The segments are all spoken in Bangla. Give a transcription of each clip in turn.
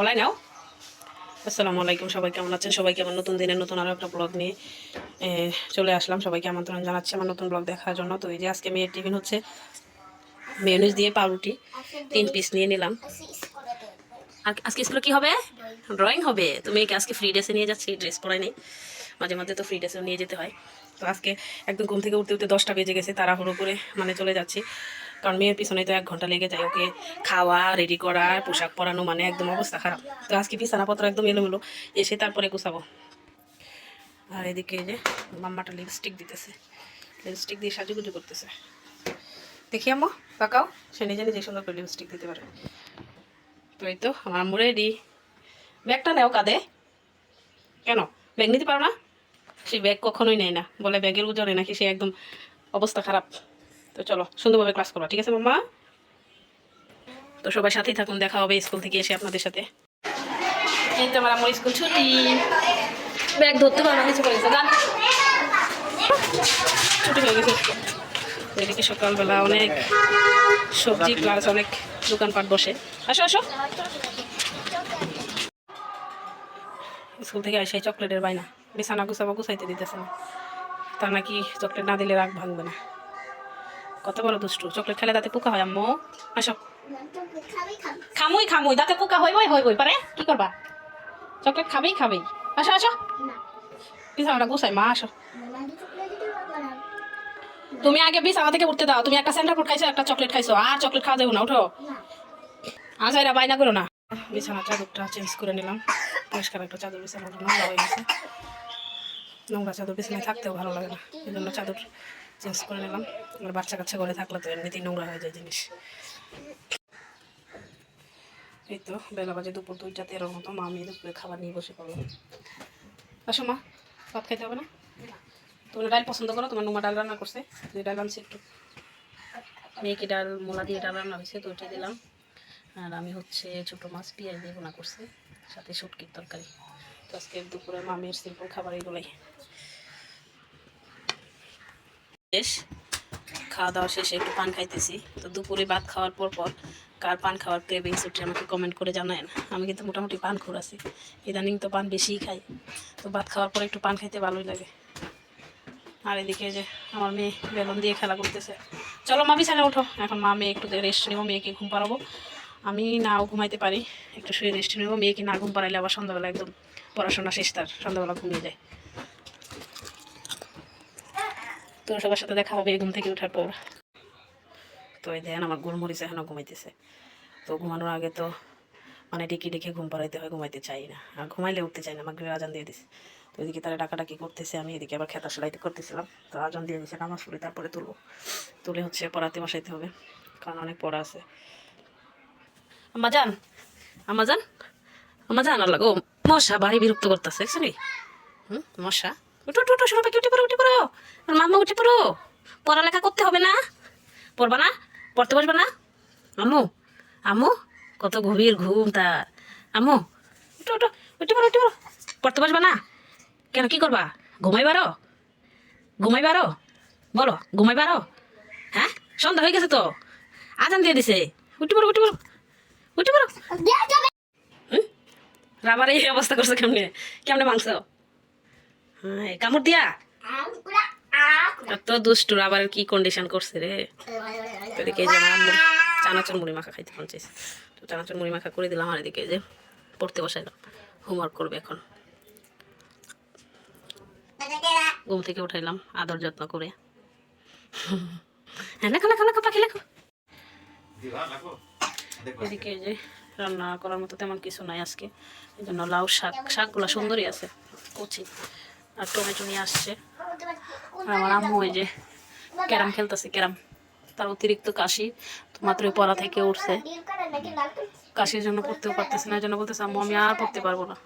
গলায় নাও। আসসালামু আলাইকুম, সবাই কেমন আছেন? সবাইকে আমার নতুন দিনের নতুন আরও একটা ব্লগ নিয়ে চলে আসলাম? সবাইকে আমন্ত্রণ জানাচ্ছি আমার নতুন ব্লগ দেখার জন্য। তো এই যে আজকে মেয়ের টিফিন হচ্ছে মেয়নিজ দিয়ে পাউরুটি, তিন পিস নিয়ে নিলাম। আজকে স্কুলে কি হবে? ড্রয়িং হবে। তো মেয়েকে আজকে ফ্রি ড্রেসে নিয়ে যাচ্ছি ড্রেস পরাই নেই। মাঝে মাঝে তো ফ্রি ড্রেসেও নিয়ে যেতে হয়। তো আজকে একদম ঘুম থেকে উঠতে উঠতে দশটা বেজে গেছে, তাড়াহুড়ো করে মানে চলে যাচ্ছি। কারণ মেয়ের পিছনে তো এক ঘণ্টা লেগে যায় ওকে খাওয়া রেডি করা, পোশাক পরানো মানে একদম অবস্থা খারাপ। তো আজকে বিছানাপত্র একদম এলোমেলো, এসে তারপরে গুছাবো। আর এদিকে যে মাম্মাটা লিপস্টিক দিতেছে। লিপস্টিক দিয়ে সাজুগুজু করতেছে। দেখি আম্মা, তাকাও, সে নিজে নিজে সুন্দর করে লিপস্টিক দিতে পারে। তো এই তো, আমার আম্মু রেডি ব্যাগটা নেও কাঁদে কেন? ব্যাগ নিতে পারো না? সে ব্যাগ কখনোই নেয় না। বলে ব্যাগের ওজনে নাকি সে একদম অবস্থা খারাপ। তো চলো, সুন্দরভাবে ক্লাস করো ঠিক আছে মাম্মা? তো সবাই সাথেই থাকুন, দেখা হবে স্কুল থেকে এসে আপনাদের সাথে। এই তো আমার আমার স্কুল ছুটি। ব্যাগ ধরতে পারো না কিছু করেছে গান ছুটি হয়ে গেছে এদিকে সকালবেলা অনেক সবজি প্লাস অনেক দোকানপাট বসে। আসো আসো। স্কুল থেকে আসে চকলেটের বাইনা বিছানা গুছাবো, গুছাইতে দিতেছে তার নাকি চকলেট না দিলে রাগ ভাঙবে না। কত বড় দুষ্টু? চকলেট খেলে দাঁতে পোকা হয়, আম্মু? আসো। খামুই খামুই, দাঁতে পোকা হই বই হই বই পারে। কি করবা? চকলেট খাবেই খাবেই। আসো আসো। বিছানাটা গুছাই, মা, আসো। তুমি আগে বিছানা থেকে উঠতে দাও। তুমি একটা সেন্টার ফুড খাইছো, একটা চকলেট খাইছো। আর চকলেট খাওয়া যাবে না, উঠো। আজ এরা বাইনা করো না। বিছানা চাদরটা চেঞ্জ করে নিলাম। পরিষ্কার একটা চাদর বিছানা নোংরা হয়ে গেছে। নোংরা চাদর বিছানায় থাকতেও ভালো লাগে না। এই জন্য চাদর চেঞ্জ করে নিলাম। আর বাচ্চা কাচ্চা করে থাকলে তো এমনিতেই নোংরা হয়ে যায় জিনিস। এই তো বেলা বাজে দুপুর দুইটা তেরো মতো, মা আমি দুপুরে খাবার নিয়ে বসে পড়ল আসো মা, ভাত খাইতে হবে না? তুমি ডাল পছন্দ করো, তোমার নুমা ডাল রান্না করছে। যে ডাল আনছি একটু। মেয়েকে ডাল, মোলা দিয়ে ডাল রান্না হয়েছে, তো ওইটা দিলাম। আর আমি হচ্ছে ছোটো মাছ পেঁয়াজ দিয়ে বোনা করছি, সাথে শুটকির তরকারি। তো আজকে দুপুরে মামির সিম্পল খাবার এগুলোই শেষ। খাওয়া দাওয়া শেষে একটু পান খাইতেছি। তো দুপুরে ভাত খাওয়ার পর পর কার পান খাওয়ার ক্রেভিং ছুটি আমাকে কমেন্ট করে জানায় না আমি কিন্তু মোটামুটি পান খোর আছি। ইদানিং তো পান বেশিই খাই। তো ভাত খাওয়ার পর একটু পান খাইতে ভালোই লাগে। আর এদিকে যে আমার মেয়ে বেলুন দিয়ে খেলা করতেছে। চলো মা বিছানে ওঠো এখন মা মেয়ে একটু রেস্ট নেব, মেয়েকে ঘুম পাড়াবো। আমি নাও ঘুমাইতে পারি। একটু শুয়ে রেস্ট নেব, মেয়েকে না ঘুম পাড়াইলে আবার সন্ধ্যাবেলা একদম পড়াশোনা শেষ তার, সন্ধ্যাবেলা ঘুমিয়ে যায়। তো সবার সাথে দেখা হবে ঘুম থেকে ওঠার পর। তো এই দেখেন আমার গোলমরিচ এখনও ঘুমাইতেছে। তো ঘুমানোর আগে তো মানে ডেকে ডেকে ঘুম পাড়াইতে হয়, ঘুমাইতে চাই না। আর ঘুমাইলে উঠতে চাই না, আমাকে আজান দিয়ে দিছে। তো এদিকে তারা ডাকাডাকি করতেছে, আমি এদিকে আবার খেতা সেলাইতে করতেছিলাম। তো আজান দিয়ে দিছে, নামাজ পড়ে তারপরে তুলবো। তুলে হচ্ছে পড়াতে বসাইতে হবে, কারণ অনেক পড়া আছে। আম্মা যান আম্মা যান আম্মা যান আল্লাহ গো, মশা বাড়ি বিরক্ত করতেছে, শুনি? হুম, মশা? উঠো উঠো উঠো সবাই উঠে পড়ো উঠে পড়ো। মাম্মা উঠে পড়ো। পড়ালেখা করতে হবে না। পড়বা না, পড়তে বসবা না। আম্মু আম্মু, কত গভীর ঘুম তার। আম্মু, উঠো উঠো, উঠে পড়ো উঠে পড়ো। পড়তে বসবা না। কেন, কি করবা? ঘুমাইবারো ঘুমাইবারো বলো ঘুমাইবারো হ্যাঁ? সন্ধ্যা হয়ে গেছে তো। আজান দিয়ে দিছে। উঠে পড়ো উঠে পড়ো। উঠে পড়ো। রাবার এই অবস্থা করছ কেমনে? কেমনে মাংস হ্যাঁ কামড় দিয়া। এত দুষ্টু রাবারের কি কন্ডিশন করছে রে? এদিকে যে আমার চানাচুর মুড়ি মাখা খাইতে মন চাইছে। তো চানাচুর মুড়ি মাখা করে দিলাম, আর এদিকে যে পড়তে বসাইলাম। হোমওয়ার্ক করবে এখন। ঘুম থেকে উঠাইলাম, আদর যত্ন করে। হ্যাঁ লেখো লেখো লেখো, পাখি, লেখো। এদিকে যে রান্না করার মতো তেমন কিছু নাই আজকে। এই জন্য লাউ শাক, শাকগুলো সুন্দরই আছে, কচি। আর টমেটো নিয়ে আসছে। আমার আম্মু ওই যে ক্যারাম খেলতেছে, ক্যারাম। তার অতিরিক্ত কাশি, তো মাত্র পড়া থেকে উঠছে। কাশির জন্য পড়তেও পারতেছে না জন্য বলতেছে, আম্মু, আমি আর পড়তে পারব না।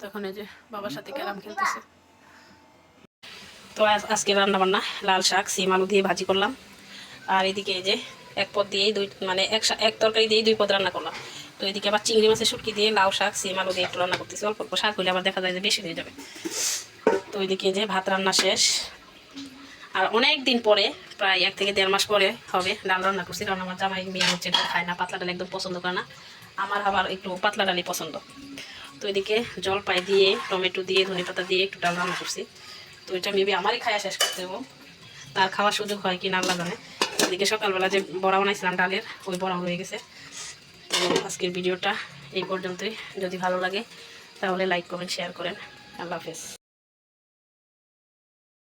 তখন এই যে বাবার সাথে ক্যারাম খেলতেছে। তো আজ- আজকে রান্না বান্না লাল শাক, সিম, আলু দিয়ে ভাজি করলাম। আর এদিকে এই যে এক পদ দিয়েই দুই মানে এক এক তরকারি দিয়েই দুই পদ রান্না করলাম। তো এদিকে আবার চিংড়ি মাছের শুটকি দিয়ে লাউ শাক, সিম, আলু দিয়ে একটু রান্না করতেছি। অল্প অল্প শাক হলে আবার দেখা যায় যে বেশি হয়ে যাবে। তো ওইদিকে যে ভাত রান্না শেষ। আর অনেক দিন পরে, প্রায় এক থেকে দেড় মাস পরে হবে, ডাল রান্না করছি, কারণ আমার জামাই মেয়ে হচ্ছে এটা খায় না, পাতলা ডাল একদম পছন্দ করে না। আমার আবার একটু পাতলা ডালই পছন্দ। তো এদিকে জলপাই দিয়ে, টমেটো দিয়ে ধনে পাতা দিয়ে একটু ডাল রান্না করছি। তো এটা মেবি আমারই খাওয়া শেষ করতে দেবো তার খাওয়ার সুযোগ হয় কি না আল্লাহ জানে। এদিকে সকালবেলা যে বড়া বানাইছিলাম ডালের, ওই বড়া হয়ে গেছে। তো আজকের ভিডিওটা এই পর্যন্তই। যদি ভালো লাগে, তাহলে লাইক কমেন্ট শেয়ার করেন। আল্লাহ হাফেজ।